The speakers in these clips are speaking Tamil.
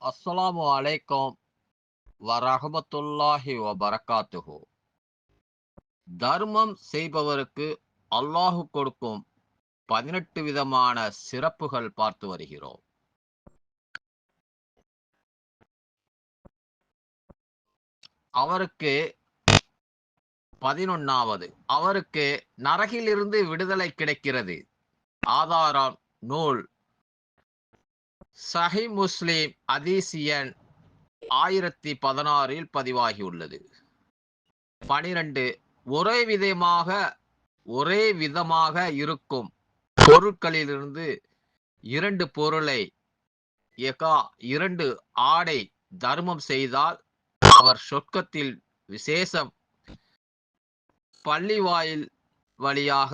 அஸ்ஸலாமு அலைக்கும் வரஹமத்துல்லாஹி வபரகாத்துஹு. தர்மம் செய்பவருக்கு அல்லாஹு கொடுக்கும் பதினெட்டு விதமான சிறப்புகள் பார்த்து வருகிறோம். அவருக்கு பதினொன்னாவது அவருக்கு நரகிலிருந்து விடுதலை கிடைக்கிறது. ஆதாரம் நூல். சஹி முஸ்லிம் அதீசியன் ஆயிரத்தி பதினாறில் பதிவாகியுள்ளது. பனிரெண்டு ஒரே விதமாக ஒரே விதமாக இருக்கும் பொருட்களிலிருந்து இரண்டு பொருளை எகா இரண்டு ஆடை தர்மம் செய்தால் அவர் சொர்க்கத்தில் விசேஷம் பள்ளி வாயில் வழியாக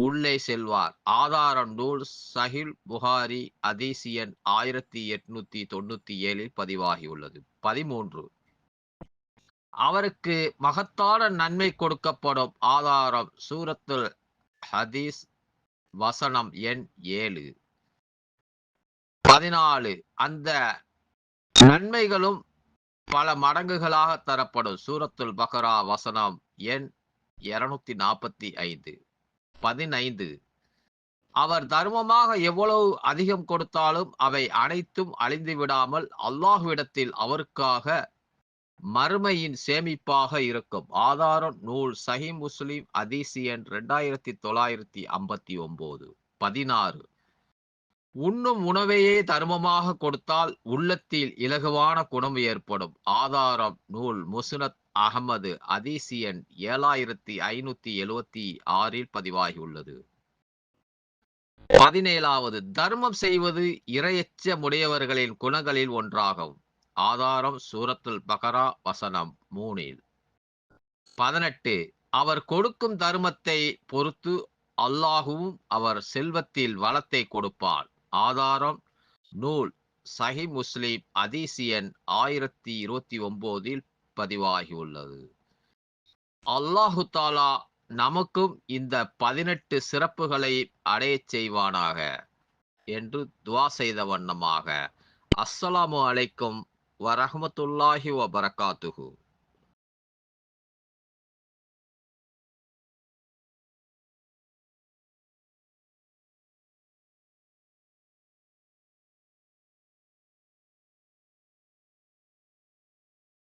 உள்ளே செல்வார். ஆதாரம் நூல் சஹில் புகாரி அதிசியன் ஆயிரத்தி எட்நூத்தி தொண்ணூத்தி ஏழில் பதிவாகியுள்ளது. பதிமூன்று. அவருக்கு மகத்தான நன்மை கொடுக்கப்படும் ஆதாரம் சூரத்துல் ஹதீஸ் வசனம் எண் ஏழு. பதினாலு. அந்த நன்மைகளும் பல மடங்குகளாக தரப்படும் சூரத்துல் பக்ரா வசனம் எண் இருநூத்தி நாற்பத்தி ஐந்து. பதினைந்து. அவர் தர்மமாக எவ்வளவு அதிகம் கொடுத்தாலும் அவை அனைத்தும் அழிந்து விடாமல் அல்லாஹுவிடத்தில் அவருக்காக மறுமையின் சேமிப்பாக இருக்கும். ஆதாரம் நூல் சஹி முஸ்லிம் அதிசியன் ரெண்டாயிரத்தி தொள்ளாயிரத்தி ஐம்பத்தி ஒன்பது பதினாறு. உண்ணும் உணவையே தர்மமாக கொடுத்தால் உள்ளத்தில் இலகுவான குணம் ஏற்படும். ஆதாரம் நூல் முசுனத் அகமது அதீசியன் ஏழாயிரத்தி ஐநூத்தி எழுவத்தி ஆறில் பதிவாகியுள்ளது. பதினேழாவது தர்மம் செய்வது இரையச்ச முடையவர்களின் குணங்களில் ஒன்றாகும். ஆதாரம் சூரத்துல் பகரா வசனம் மூணில். பதினெட்டு அவர் கொடுக்கும் தர்மத்தை பொறுத்து அல்லாஹுவும் அவர் செல்வத்தில் வளத்தை கொடுப்பார். ஆதாரம் நூல் சஹி முஸ்லிம் அதீசியன் ஆயிரத்தி இருபத்தி ஒன்பதில் பதிவாகியுள்ளது. அல்லாஹு தாலா நமக்கும் இந்த பதினெட்டு சிறப்புகளை அடையச் செய்வானாக என்று துவா செய்த வண்ணமாக. அஸ்ஸலாமு அலைக்கும் வரஹமத்துல்லாஹி வபரகாத்துஹு.